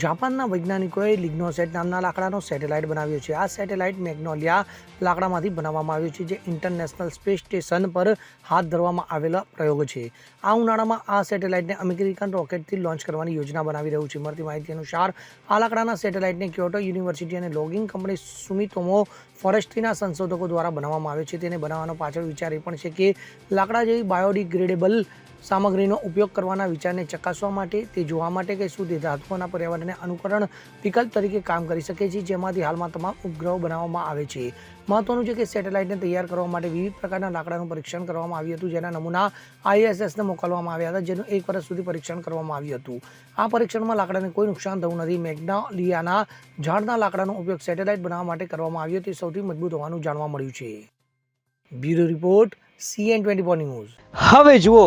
જાપાનના વૈજ્ઞાનિકોએ લિગ્નોસેટ નામના લાકડાનો સેટેલાઇટ બનાવ્યો છે. આ સેટેલાઇટ મેગ્નોલિયા લાકડામાંથી બનાવવામાં આવ્યું છે, જે ઇન્ટરનેશનલ સ્પેસ સ્ટેશન પર હાથ ધરવામાં આવેલા પ્રયોગ છે. આ ઉનાળામાં આ સેટેલાઇટને અમેરિકન રોકેટથી લોન્ચ કરવાની યોજના બનાવી રહ્યું છે. મળતી માહિતી અનુસાર, આ લાકડાના સેટેલાઇટને ક્યોટો યુનિવર્સિટી અને લોગિંગ કંપની સુમિતોમો ફોરેસ્ટ્રીના સંશોધકો દ્વારા બનાવવામાં આવ્યો છે. તેને બનાવવાનો પાછળ વિચાર એ પણ છે કે, લાકડા જેવી બાયોડિગ્રેડેબલ સામગ્રીનો ઉપયોગ કરવાના વિચારને ચકાસવા માટે, તે જોવા માટે કે શું તે ધાતુઓના પર્યાવરણને અનુકરણ વિકલ્પ તરીકે કામ કરી શકે છે, જેમાંથી હાલમાં તમામ ઉપગ્રહો બનાવવામાં આવે છે. મહત્વનું છે કે સેટેલાઇટને તૈયાર કરવા માટે વિવિધ પ્રકારના લાકડાનું પરીક્ષણ કરવામાં આવ્યું હતું, જેના નમૂના આઈએસએસને મોકલવામાં આવ્યા હતા, જેનું એક વર્ષ સુધી પરીક્ષણ કરવામાં આવ્યું હતું. આ પરીક્ષણમાં લાકડાને કોઈ નુકસાન થયું નથી. મેગ્નાલિયાના ઝાડના લાકડાનો ઉપયોગ સેટેલાઇટ બનાવવા માટે કરવામાં આવ્યો, તે સૌથી મજબૂત હોવાનું જાણવા મળ્યું છે. Bureau report, CN twenty four news. હવે જુઓ